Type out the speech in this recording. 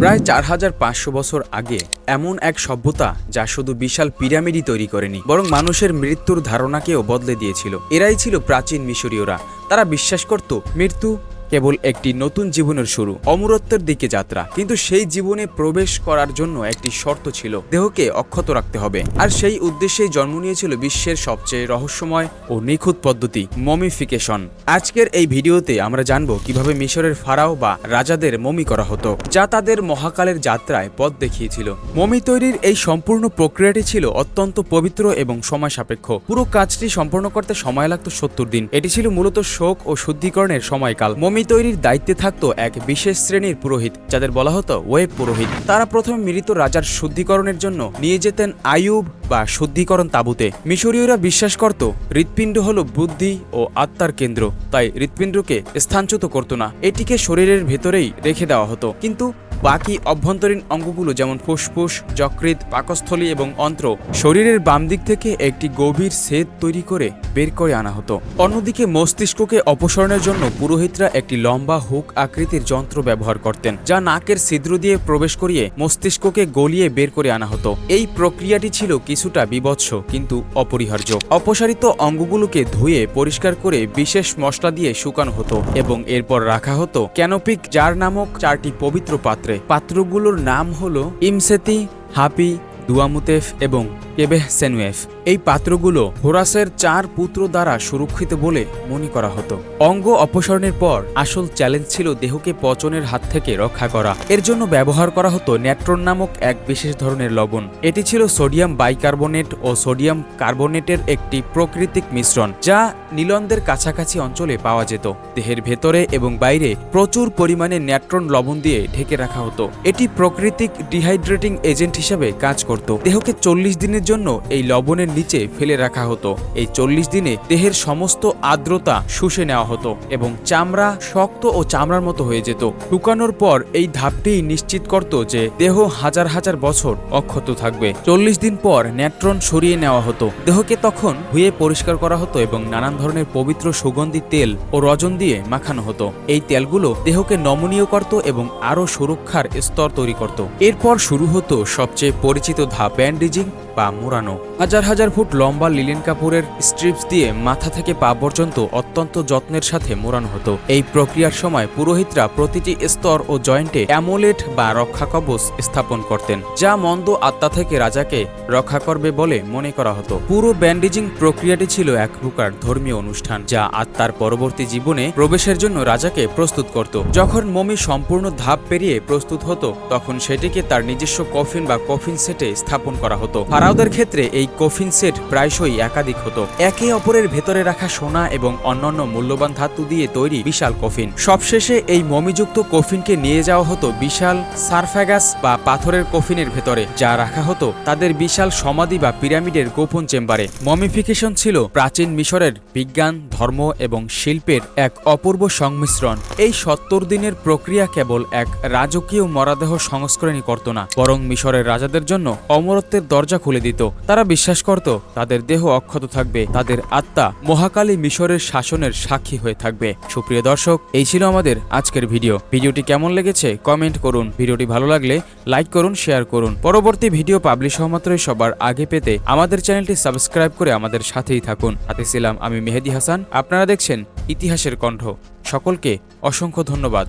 প্রায় চার হাজার পাঁচশো বছর আগে এমন এক সভ্যতা যা শুধু বিশাল পিরামিডই তৈরি করেনি, বরং মানুষের মৃত্যুর ধারণাকেও বদলে দিয়েছিল। এরাই ছিল প্রাচীন মিশরীয়রা। তারা বিশ্বাস করত, মৃত্যু কেবল একটি নতুন জীবনের শুরু, অমরত্বের দিকে যাত্রা। কিন্তু সেই জীবনে প্রবেশ করার জন্য একটি শর্ত ছিল, দেহকে অক্ষত রাখতে হবে। আর সেই উদ্দেশ্যেই জন্ম নিয়েছিল বিশ্বের সবচেয়ে রহস্যময় ও নিখুঁত পদ্ধতি, মমিফিকেশন। আজকের এই ভিডিওতে আমরা জানব কীভাবে মিশরের ফারাও বা রাজাদের মমি করা হতো, যা তাদের মহাকালের যাত্রায় পথ দেখিয়েছিল। মমি তৈরির এই সম্পূর্ণ প্রক্রিয়াটি ছিল অত্যন্ত পবিত্র এবং সময় সাপেক্ষ। পুরো কাজটি সম্পন্ন করতে সময় লাগতো সত্তর দিন। এটি ছিল মূলত শোক ও শুদ্ধিকরণের সময়কাল। মমি তৈরির দায়িত্বে থাকত এক বিশেষ শ্রেণির পুরোহিত, যাদের বলা হতো ওয়েব পুরোহিত। তারা প্রথমে মৃত রাজার শুদ্ধিকরণের জন্য নিয়ে যেতেন আয়ুব বা শুদ্ধিকরণ তাঁবুতে। মিশরীয়রা বিশ্বাস করত, হৃৎপিণ্ড হল বুদ্ধি ও আত্মার কেন্দ্র, তাই হৃৎপিণ্ডকে স্থানচ্যুত করত না। এটিকে শরীরের ভেতরেই রেখে দেওয়া হতো। কিন্তু বাকি অভ্যন্তরীণ অঙ্গগুলো যেমন ফুসফুস যকৃত পাকস্থলী এবং অন্ত্র, শরীরের বাম দিক থেকে একটি গভীর সেদ তৈরি করে বের করে আনা হতো। অন্যদিকে মস্তিষ্ককে অপসারণের জন্য পুরোহিতরা একটি লম্বা হুক আকৃতির যন্ত্র ব্যবহার করতেন, যা নাকের ছিদ্র দিয়ে প্রবেশ করিয়ে মস্তিষ্ককে গলিয়ে বের করে আনা হতো। এই প্রক্রিয়াটি ছিল কিছুটা বিবৎস কিন্তু অপরিহার্য। অপসারিত অঙ্গগুলোকে ধুয়ে পরিষ্কার করে বিশেষ মশলা দিয়ে শুকানো হতো এবং এরপর রাখা হতো ক্যানোপিক জার নামক চারটি পবিত্র পাত্রে। পাত্রগুলোর নাম হলো ইমসেতি হাপি দুয়ামুতেফ এবং কেবেহ সেনুয়েফ এই পাত্রগুলো হোরাসের চার পুত্র দ্বারা সুরক্ষিত বলে মনে করা হতো। অঙ্গ অপসারণের পর আসল চ্যালেঞ্জ ছিল দেহকে পচনের হাত থেকে রক্ষা করা। এর জন্য ব্যবহার করা হতো ন্যাট্রন নামক এক বিশেষ ধরনের লবণ। এটি ছিল সোডিয়াম বাইকার্বনেট ও সোডিয়াম কার্বনেটের একটি প্রাকৃতিক মিশ্রণ, যা নীলন্দের কাছাকাছি অঞ্চলে পাওয়া যেত। দেহের ভেতরে এবং বাইরে প্রচুর পরিমাণে ন্যাট্রন লবণ দিয়ে ঢেকে রাখা হতো। এটি প্রাকৃতিক ডিহাইড্রেটিং এজেন্ট হিসেবে কাজ করত। দেহকে চল্লিশ দিনের জন্য এই লবণের নিচে ফেলে রাখা হতো। এই চল্লিশ দিনে দেহের সমস্ত আর্দ্রতা শুষে নেওয়া হতো এবং চামড়া শক্ত ও চামড়ার মতো হয়ে যেত। শুকানোর পর এই ধাপটি নিশ্চিত করত যে দেহ হাজার হাজার বছর অক্ষত থাকবে। চল্লিশ দিন পর ন্যাট্রন সরিয়ে নেওয়া হতো। দেহকে তখন ধুয়ে পরিষ্কার করা হতো এবং নানান ধরনের পবিত্র সুগন্ধি, তেল ও রজন দিয়ে মাখানো হতো। এই তেলগুলো দেহকে নমনীয় করত এবং আরও সুরক্ষার স্তর তৈরি করত। এরপর শুরু হতো সবচেয়ে পরিচিত ধাপ ব্যান্ডেজিং বা মোড়ানো। হাজার হাজার ফুট লম্বা লিলেন কাপুরের স্ট্রিপস দিয়ে মাথা থেকে পা পর্যন্ত অত্যন্ত যত্নের সাথে মোড়ানো হতো। এই প্রক্রিয়ার সময় পুরোহিতরা প্রতিটি স্তর ও জয়েন্টে অ্যামোলেট বা রক্ষা কবচ স্থাপন করতেন, যা মন্দ আত্মা থেকে রাজাকে রক্ষা করবে বলে মনে করা হতো। পুরো ব্যান্ডেজিং প্রক্রিয়াটি ছিল এক প্রকার ধর্মীয় অনুষ্ঠান, যা আত্মার পরবর্তী জীবনে প্রবেশের জন্য রাজাকে প্রস্তুত করত। যখন মমি সম্পূর্ণ ধাপ পেরিয়ে প্রস্তুত হতো, তখন সেটিকে তার নিজস্ব কফিন বা কফিন সেটে স্থাপন করা হতো। ফারাওদের ক্ষেত্রে এই কফিন সেট প্রায়শই একাধিক হতো। একে অপরের ভেতরে রাখা সোনা এবং অন্যান্য মূল্যবান ধাতু দিয়ে তৈরি বিশাল কফিন। সবশেষে এই মমিযুক্ত কফিনকে নিয়ে যাওয়া হতো বিশাল সারফ্যাগাস বা পাথরের কফিনের ভেতরে, যা রাখা হতো তাদের বিশাল সমাধি বা পিরামিডের গোপন চেম্বারে। মমিফিকেশন ছিল প্রাচীন মিশরের বিজ্ঞান, ধর্ম এবং শিল্পের এক অপূর্ব সংমিশ্রণ। এই সত্তর দিনের প্রক্রিয়া কেবল এক রাজকীয় মরাদেহ সংস্করণই করত না, বরং মিশরের রাজাদের জন্য অমরত্বের দরজা খুলে দিত। তারা বিশ্বাস করত, তাদের দেহ অক্ষত থাকবে, তাদের আত্মা মহাকালী মিশরের শাসনের সাক্ষী হয়ে থাকবে। সুপ্রিয় দর্শক, এই ছিল আমাদের আজকের ভিডিও। ভিডিওটি কেমন লেগেছে কমেন্ট করুন। ভিডিওটি ভালো লাগলে লাইক করুন, শেয়ার করুন। পরবর্তী ভিডিও পাবলিশ হওয়া মাত্রই সবার আগে পেতে আমাদের চ্যানেলটি সাবস্ক্রাইব করে আমাদের সাথেই থাকুন। হাতে ছিলাম আমি মেহেদি হাসান। আপনারা দেখছেন ইতিহাসের কণ্ঠ। সকলকে অসংখ্য ধন্যবাদ।